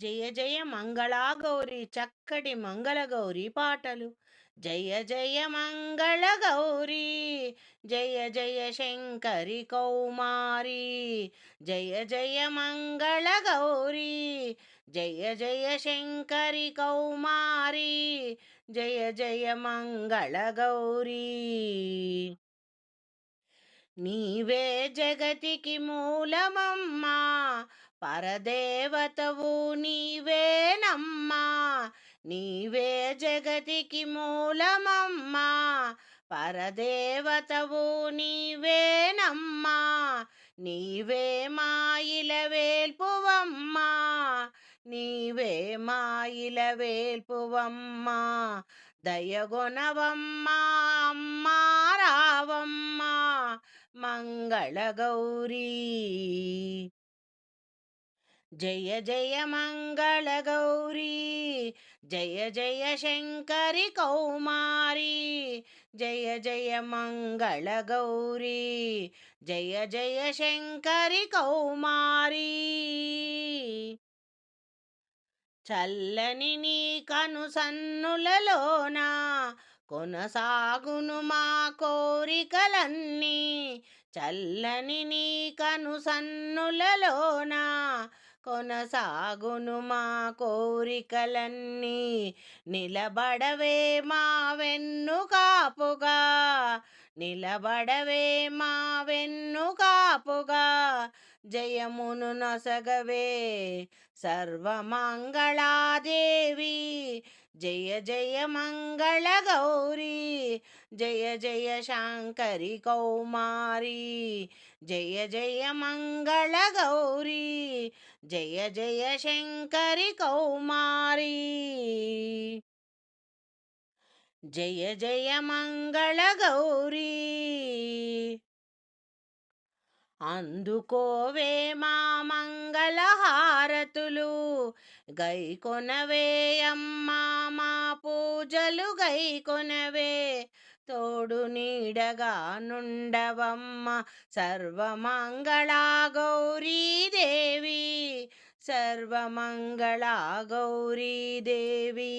జయ జయ మంగళాగౌరి చక్కటి మంగళ గౌరి పాటలు. జయ జయ మంగళ గౌరీ జయ జయ శంకరి కౌమారి. జయ జయ మంగళ గౌరీ జయ జయ శంకరి కౌమారి. జయ జయ మంగళ గౌరీ. నీవే జగతికి మూలమమ్మా పరదేవతవు నీవేనమ్మా నీవే జగతికి మూలమమ్మా. పరదేవతవు నీవేనమ్మా నీవే మాయిల వేల్పువమ్మా నీవే మాయిల వేల్పువమ్మా. దయగొనవమ్మా అమ్మా రావమ్మా మంగళగౌరీ జయ జయ మంగళ గౌరీ జయ జయ శంకరి కౌమారి జయ జయ మంగళ గౌరీ జయ జయ శంకరి కౌమారి. చల్లని నీ కను సన్నులలోన కొనసాగును మా కోరికలన్నీ. చల్లని నీ కను కొనసాగును మా కోరికలన్నీ. నిలబడవే మా వెన్ను కాపుగా నిలబడవే మా వెన్ను కాపుగా జయమును నొసగవే సర్వమంగళాదేవి. జయ జయ మంగళ గౌరీ. జయ జయ శాంకరి కౌమారి జయ జయ మంగళ గౌరీ జయ జయ శంకరి కౌమారి. జయ జయ మంగళ గౌరీ అందుకోవే మా మంగళహారతులు గై కొనవే అమ్మా మా పూజలు గై కొనవే. తోడు నీడగా నుండవమ్మ సర్వమంగళా గౌరీదేవి సర్వమంగళా గౌరీదేవి